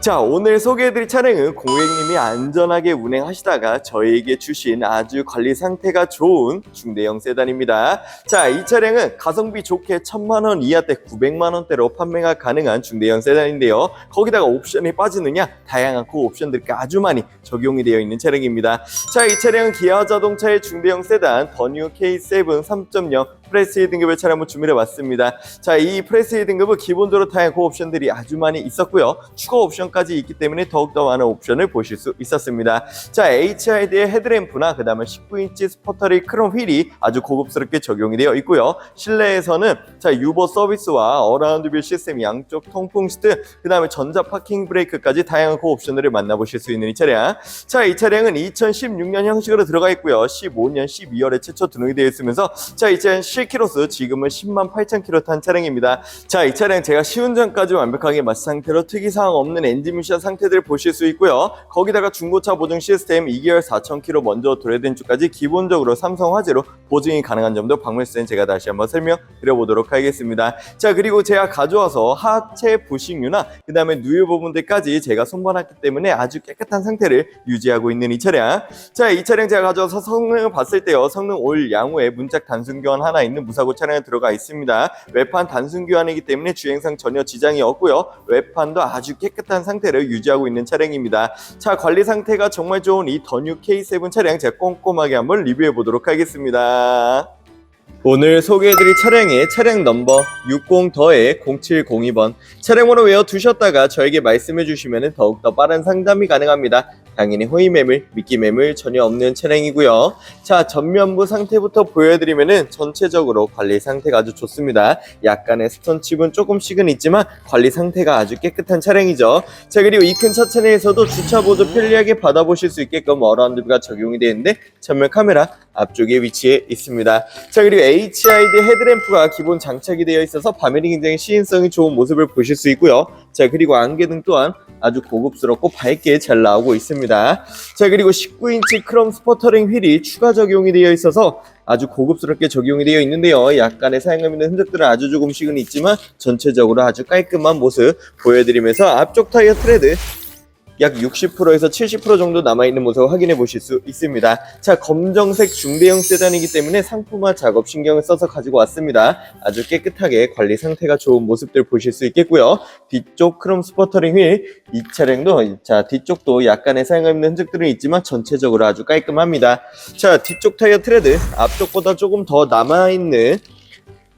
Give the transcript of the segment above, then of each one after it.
자, 오늘 소개해드릴 차량은 고객님이 안전하게 운행하시다가 저희에게 주신 아주 관리 상태가 좋은 중대형 세단입니다. 자, 이 차량은 가성비 좋게 1000만원 이하대 900만원대로 판매가 가능한 중대형 세단인데요. 거기다가 옵션이 빠지느냐? 다양한 그 옵션들이 아주 많이 적용이 되어 있는 차량입니다. 자, 이 차량은 기아 자동차의 중대형 세단 더뉴 K7 3.0 프레스의 등급의 차량을 준비해 왔습니다. 자, 이 프레스의 등급은 기본적으로 다양한 옵션들이 아주 많이 있었고요. 추가 옵션까지 있기 때문에 더욱더 많은 옵션을 보실 수 있었습니다. 자, HID의 헤드램프나 그 다음에 19인치 스포터리 크롬 휠이 아주 고급스럽게 적용이 되어 있고요. 실내에서는 자, 유보 서비스와 어라운드 뷰 시스템 양쪽 통풍 시트, 그 다음에 전자 파킹 브레이크까지 다양한 고 옵션들을 만나보실 수 있는 이 차량. 자, 이 차량은 2016년 형식으로 들어가 있고요. 15년 12월에 최초 등록이 되어 있으면서 자, 이 차량 7km 지금은 10만 8천 km 탄 차량입니다. 자, 이 차량 제가 시운전까지 완벽하게 마치 상태로 특이사항 없는 엔진 미션 상태들을 보실 수 있고요. 거기다가 중고차 보증 시스템 2개월 4천 km 먼저 도래된 주까지 기본적으로 삼성 화재로 보증이 가능한 점도 방문시엔 제가 다시 한번 설명드려보도록 하겠습니다. 자, 그리고 제가 가져와서 하체 부식류나 그 다음에 누유 부분들까지 제가 손봐놨기 때문에 아주 깨끗한 상태를 유지하고 있는 이 차량. 자, 이 차량 제가 가져와서 성능을 봤을 때요. 성능 올 양호에 문짝 단순 교환 하나 있는 무사고 차량에 들어가 있습니다. 외판 단순 교환이기 때문에 주행상 전혀 지장이 없고요. 외판도 아주 깨끗한 상태를 유지하고 있는 차량입니다. 자, 관리 상태가 정말 좋은 이 더뉴 K7 차량 제가 꼼꼼하게 한번 리뷰해 보도록 하겠습니다. 오늘 소개해드릴 차량의 차량 넘버 60더에 0702번 차량번호 외워 두셨다가 저에게 말씀해 주시면 더욱더 빠른 상담이 가능합니다. 당연히 호의 매물, 미끼 매물 전혀 없는 차량이고요. 자, 전면부 상태부터 보여드리면은 전체적으로 관리 상태가 아주 좋습니다. 약간의 스톤 칩은 조금씩은 있지만 관리 상태가 아주 깨끗한 차량이죠. 자, 그리고 이 큰 차체내에서도 주차 보조 편리하게 받아보실 수 있게끔 어라운드가 적용이 되는데 전면 카메라 앞쪽에 위치해 있습니다. 자, 그리고 HID 헤드램프가 기본 장착이 되어 있어서 밤에는 굉장히 시인성이 좋은 모습을 보실 수 있고요. 자, 그리고 안개등 또한 아주 고급스럽고 밝게 잘 나오고 있습니다. 자, 그리고 19인치 크롬 스포터링 휠이 추가 적용이 되어 있어서 아주 고급스럽게 적용이 되어 있는데요. 약간의 사용감 있는 흔적들은 아주 조금씩은 있지만 전체적으로 아주 깔끔한 모습 보여드리면서 앞쪽 타이어 트레드 약 60%에서 70% 정도 남아있는 모습을 확인해 보실 수 있습니다. 자, 검정색 중대형 세단이기 때문에 상품화 작업 신경을 써서 가지고 왔습니다. 아주 깨끗하게 관리 상태가 좋은 모습들 보실 수 있겠고요. 뒤쪽 크롬 스포터링 휠, 이 차량도, 자, 뒤쪽도 약간의 사용감 있는 흔적들은 있지만 전체적으로 아주 깔끔합니다. 자, 뒤쪽 타이어 트레드, 앞쪽보다 조금 더 남아있는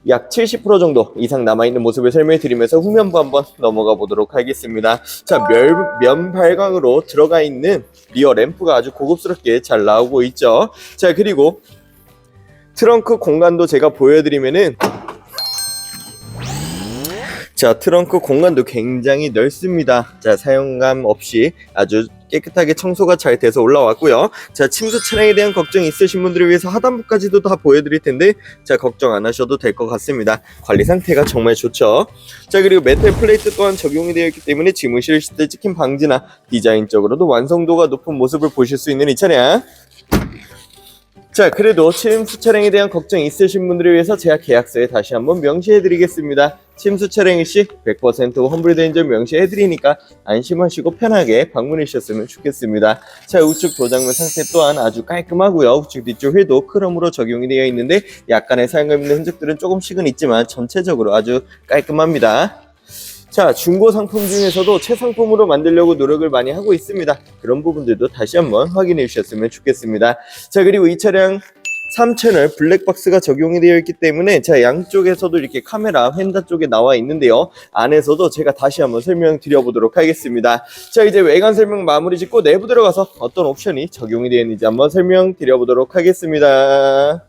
약 70% 정도 이상 남아있는 모습을 설명해 드리면서 후면부 한번 넘어가 보도록 하겠습니다. 자, 멸, 면 발광으로 들어가 있는 리어 램프가 아주 고급스럽게 잘 나오고 있죠. 자, 그리고 트렁크 공간도 제가 보여드리면은 자, 트렁크 공간도 굉장히 넓습니다. 자, 사용감 없이 아주 깨끗하게 청소가 잘 돼서 올라왔고요. 자, 침수 차량에 대한 걱정이 있으신 분들을 위해서 하단부까지도 다 보여드릴 텐데, 자, 걱정 안 하셔도 될 것 같습니다. 관리 상태가 정말 좋죠. 자, 그리고 메탈 플레이트 또한 적용이 되어 있기 때문에 실으실 때 찍힌 방지나 디자인적으로도 완성도가 높은 모습을 보실 수 있는 이 차량. 자, 그래도 침수 차량에 대한 걱정이 있으신 분들을 위해서 제가 계약서에 다시 한번 명시해 드리겠습니다. 침수 차량일 시 100% 험블된 점 명시해 드리니까 안심하시고 편하게 방문해 주셨으면 좋겠습니다. 자, 우측 도장면 상태 또한 아주 깔끔하고요. 우측 뒤쪽 휠도 크롬으로 적용이 되어 있는데 약간의 사용감 있는 흔적들은 조금씩은 있지만 전체적으로 아주 깔끔합니다. 자, 중고 상품 중에서도 최상품으로 만들려고 노력을 많이 하고 있습니다. 그런 부분들도 다시 한번 확인해 주셨으면 좋겠습니다. 자, 그리고 이 차량 3채널 블랙박스가 적용이 되어 있기 때문에 자 양쪽에서도 이렇게 카메라 휀다 쪽에 나와 있는데요 안에서도 제가 다시 한번 설명드려 보도록 하겠습니다 자 이제 외관 설명 마무리 짓고 내부 들어가서 어떤 옵션이 적용이 되어 있는지 한번 설명드려 보도록 하겠습니다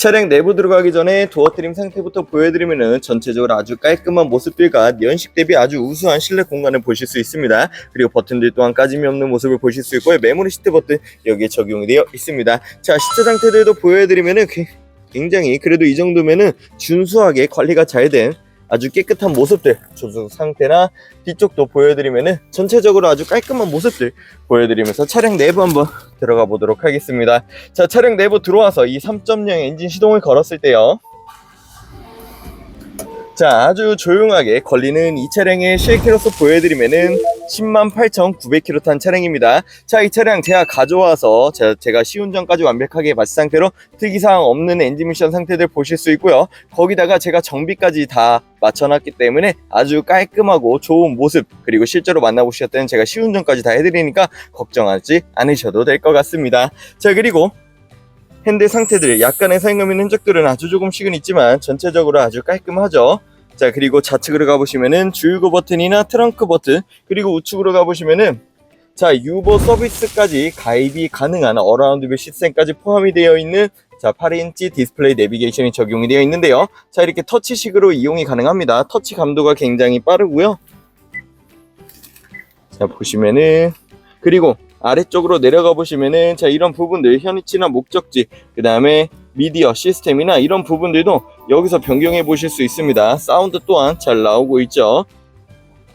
차량 내부 들어가기 전에 도어 트림 상태부터 보여드리면은 전체적으로 아주 깔끔한 모습들과 연식 대비 아주 우수한 실내 공간을 보실 수 있습니다. 그리고 버튼들 또한 까짐이 없는 모습을 보실 수 있고요. 메모리 시트 버튼 여기에 적용이 되어 있습니다. 자 시트 상태들도 보여드리면은 굉장히 그래도 이 정도면은 준수하게 관리가 잘된 아주 깨끗한 모습들 조수 상태나 뒤쪽도 보여드리면은 전체적으로 아주 깔끔한 모습들 보여드리면서 차량 내부 한번 들어가 보도록 하겠습니다. 자 차량 내부 들어와서 이 3.0 엔진 시동을 걸었을 때요. 자 아주 조용하게 걸리는 이 차량의 실키로서 보여드리면은 10만 8,900km 탄 차량입니다. 자 이 차량 제가 가져와서 제가, 제가 시운전까지 완벽하게 마친 상태로 특이사항 없는 엔진 미션 상태들 보실 수 있고요. 거기다가 제가 정비까지 다 맞춰놨기 때문에 아주 깔끔하고 좋은 모습 그리고 실제로 만나보셨던 제가 시운전까지 다 해드리니까 걱정하지 않으셔도 될 것 같습니다. 자 그리고 핸들 상태들 약간의 사용감 있는 흔적들은 아주 조금씩은 있지만 전체적으로 아주 깔끔하죠. 자 그리고 좌측으로 가보시면은 주유구 버튼이나 트렁크 버튼 그리고 우측으로 가보시면은 자 유보 서비스까지 가입이 가능한 어라운드 뷰 시스템까지 포함이 되어 있는 자 8인치 디스플레이 내비게이션이 적용이 되어 있는데요. 자 이렇게 터치식으로 이용이 가능합니다. 터치 감도가 굉장히 빠르고요. 자 보시면은 그리고 아래쪽으로 내려가 보시면은 자 이런 부분들 현위치나 목적지 그 다음에 미디어 시스템이나 이런 부분들도 여기서 변경해 보실 수 있습니다. 사운드 또한 잘 나오고 있죠?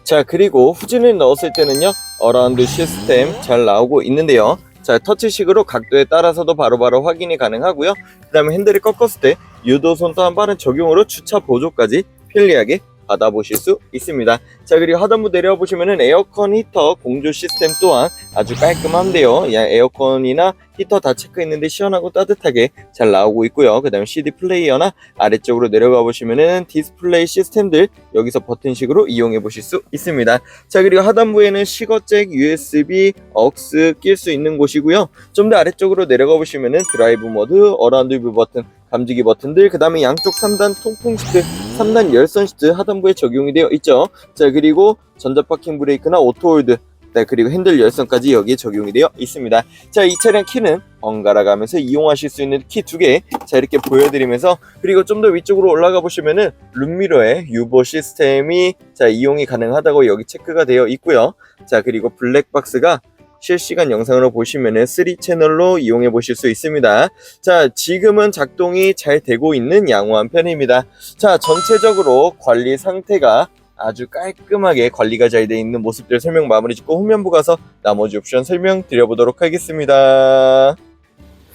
자 그리고 후진을 넣었을 때는요 어라운드 시스템 잘 나오고 있는데요. 자 터치식으로 각도에 따라서도 바로바로 확인이 가능하고요. 그 다음에 핸들을 꺾었을 때 유도 손 또한 빠른 적용으로 주차 보조까지 편리하게 받아보실 수 있습니다. 자 그리고 하단부 내려보시면은 에어컨 히터 공조 시스템 또한 아주 깔끔한데요. 야, 에어컨이나 히터 다 체크했는데 시원하고 따뜻하게 잘 나오고 있고요. 그 다음에 CD 플레이어나 아래쪽으로 내려가 보시면은 디스플레이 시스템들 여기서 버튼식으로 이용해 보실 수 있습니다. 자 그리고 하단부에는 시거잭 USB 억스 낄수 있는 곳이고요. 좀 더 아래쪽으로 내려가 보시면은 드라이브 모드 어라운드 뷰 버튼 감지기 버튼들 그 다음에 양쪽 3단 통풍 시트 3단 열선 시트 하단부에 적용이 되어 있죠 자 그리고 전자 파킹 브레이크나 오토홀드 네, 그리고 핸들 열선까지 여기에 적용이 되어 있습니다. 자, 이 차량 키는 번갈아 가면서 이용하실 수 있는 키 두 개. 자, 이렇게 보여드리면서 그리고 좀 더 위쪽으로 올라가 보시면은 룸미러에 유보 시스템이 자, 이용이 가능하다고 여기 체크가 되어 있고요. 자, 그리고 블랙박스가 실시간 영상으로 보시면은 3 채널로 이용해 보실 수 있습니다. 자, 지금은 작동이 잘 되고 있는 양호한 편입니다. 자, 전체적으로 관리 상태가 아주 깔끔하게 관리가 잘 되어 있는 모습들 설명 마무리 짓고 후면부 가서 나머지 옵션 설명 드려보도록 하겠습니다.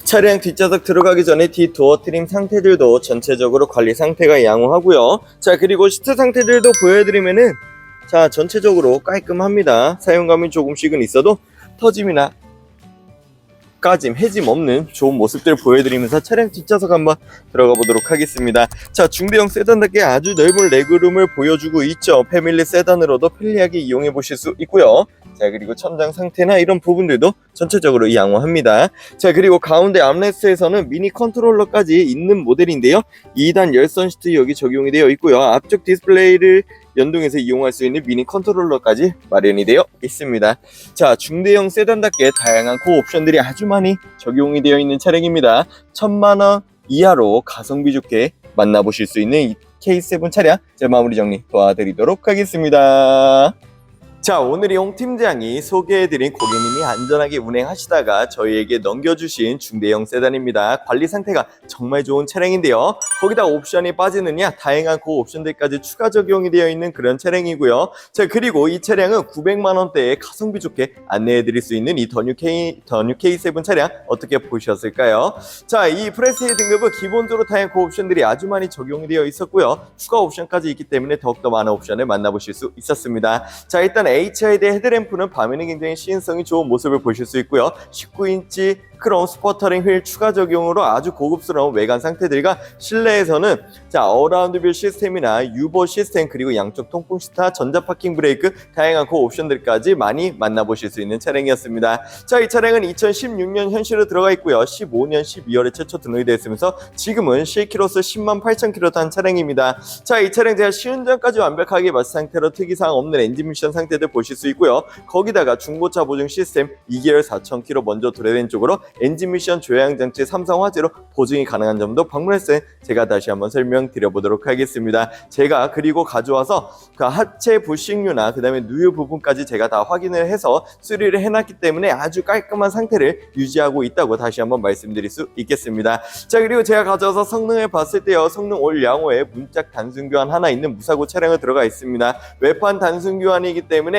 차량 뒷좌석 들어가기 전에 뒤 도어 트림 상태들도 전체적으로 관리 상태가 양호하고요. 자 그리고 시트 상태들도 보여드리면은 자 전체적으로 깔끔합니다. 사용감이 조금씩은 있어도 터짐이나 까짐, 해짐 없는 좋은 모습들 보여드리면서 차량 뒷좌석 한번 들어가 보도록 하겠습니다. 자, 중대형 세단답게 아주 넓은 레그룸을 보여주고 있죠. 패밀리 세단으로도 편리하게 이용해 보실 수 있고요. 자, 그리고 천장 상태나 이런 부분들도 전체적으로 양호합니다. 자, 그리고 가운데 암레스트에서는 미니 컨트롤러까지 있는 모델인데요. 2단 열선 시트 여기 적용이 되어 있고요. 앞쪽 디스플레이를 연동해서 이용할 수 있는 미니 컨트롤러까지 마련이 되어 있습니다. 자, 중대형 세단답게 다양한 고 옵션들이 아주 많이 적용이 되어 있는 차량입니다. 천만 원 이하로 가성비 좋게 만나보실 수 있는 이 K7 차량 제 마무리 정리 도와드리도록 하겠습니다. 자, 오늘 이 홍 팀장이 소개해드린 고객님이 안전하게 운행하시다가 저희에게 넘겨주신 중대형 세단입니다. 관리 상태가 정말 좋은 차량인데요. 거기다 옵션이 빠지느냐 다양한 그 옵션들까지 추가 적용이 되어 있는 그런 차량이고요. 자, 그리고 이 차량은 900만 원대에 가성비 좋게 안내해드릴 수 있는 이 더뉴 K 더뉴 K7 차량 어떻게 보셨을까요? 자, 이 프레스의 등급은 기본적으로 다양한 그 옵션들이 아주 많이 적용이 되어 있었고요. 추가 옵션까지 있기 때문에 더욱더 많은 옵션을 만나보실 수 있었습니다. 자, 일단 HID 헤드램프는 밤에는 굉장히 시인성이 좋은 모습을 보실 수 있고요. 19인치 크롬 스포터링 휠 추가 적용으로 아주 고급스러운 외관 상태들과 실내에서는 자 어라운드 뷰 시스템이나 유보 시스템 그리고 양쪽 통풍 시타 전자 파킹 브레이크 다양한 그 옵션들까지 많이 만나보실 수 있는 차량이었습니다. 자 이 차량은 2016년 현실로 들어가 있고요. 15년 12월에 최초 등록이 되었으면서 지금은 실키로서 10만 8천 킬로 탄 차량입니다. 자 이 차량 제가 시운전까지 완벽하게 마친 상태로 특이사항 없는 엔진 미션 상태 헤드 보실 수 있고요. 거기다가 중고차 보증 시스템 2개월 4,000km 먼저 도래된 쪽으로 엔진 미션 조향 장치 삼성 화재로 보증이 가능한 점도 방문했을 때 제가 다시 한번 설명드려보도록 하겠습니다. 제가 그리고 가져와서 그 하체 부식류나 그다음에 누유 부분까지 제가 다 확인을 해서 수리를 해놨기 때문에 아주 깔끔한 상태를 유지하고 있다고 다시 한번 말씀드릴 수 있겠습니다. 자 그리고 제가 가져와서 성능을 봤을 때요 성능 올 양호에 문짝 단순 교환 하나 있는 무사고 차량을 들어가 있습니다. 외판 단순 교환이기 때문에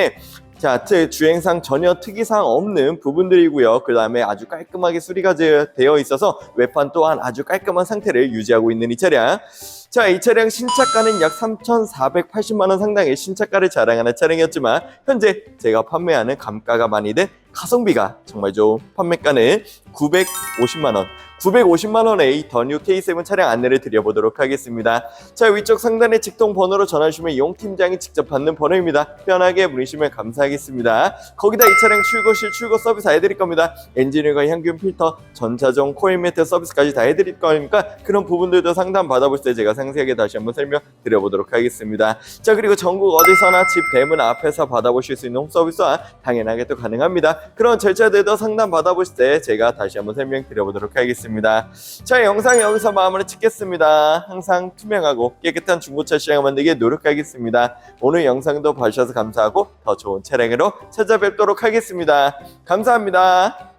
자, 제 주행상 전혀 특이사항 없는 부분들이고요. 그 다음에 아주 깔끔하게 수리가 제- 되어 있어서 외판 또한 아주 깔끔한 상태를 유지하고 있는 이 차량. 자, 이 차량 신차가는 약 3,480만 원 상당의 신차가를 자랑하는 차량이었지만 현재 제가 판매하는 감가가 많이 된 가성비가 정말 좋은 판매가는 950만 원. 950만 원의 이 더뉴 K7 차량 안내를 드려보도록 하겠습니다. 자 위쪽 상단에 직통 번호로 전화주시면 용 팀장이 직접 받는 번호입니다. 편하게 부르시면 감사하겠습니다. 거기다 이 차량 출고실 출고 서비스 다 해드릴 겁니다. 엔진오일과 향균 필터, 전차종 코일 매트 서비스까지 다 해드릴 거니까 그런 부분들도 상담 받아볼 때 제가 상세하게 다시 한번 설명드려보도록 하겠습니다. 자 그리고 전국 어디서나 집 대문 앞에서 받아보실 수 있는 홈 서비스와 당연하게 또 가능합니다. 그런 절차들도 상담 받아보실 때 제가 다시 한번 설명드려보도록 하겠습니다. 자 영상 여기서 마무리 짓겠습니다. 항상 투명하고 깨끗한 중고차 시장을 만들기에 노력하겠습니다. 오늘 영상도 봐주셔서 감사하고 더 좋은 차량으로 찾아뵙도록 하겠습니다. 감사합니다.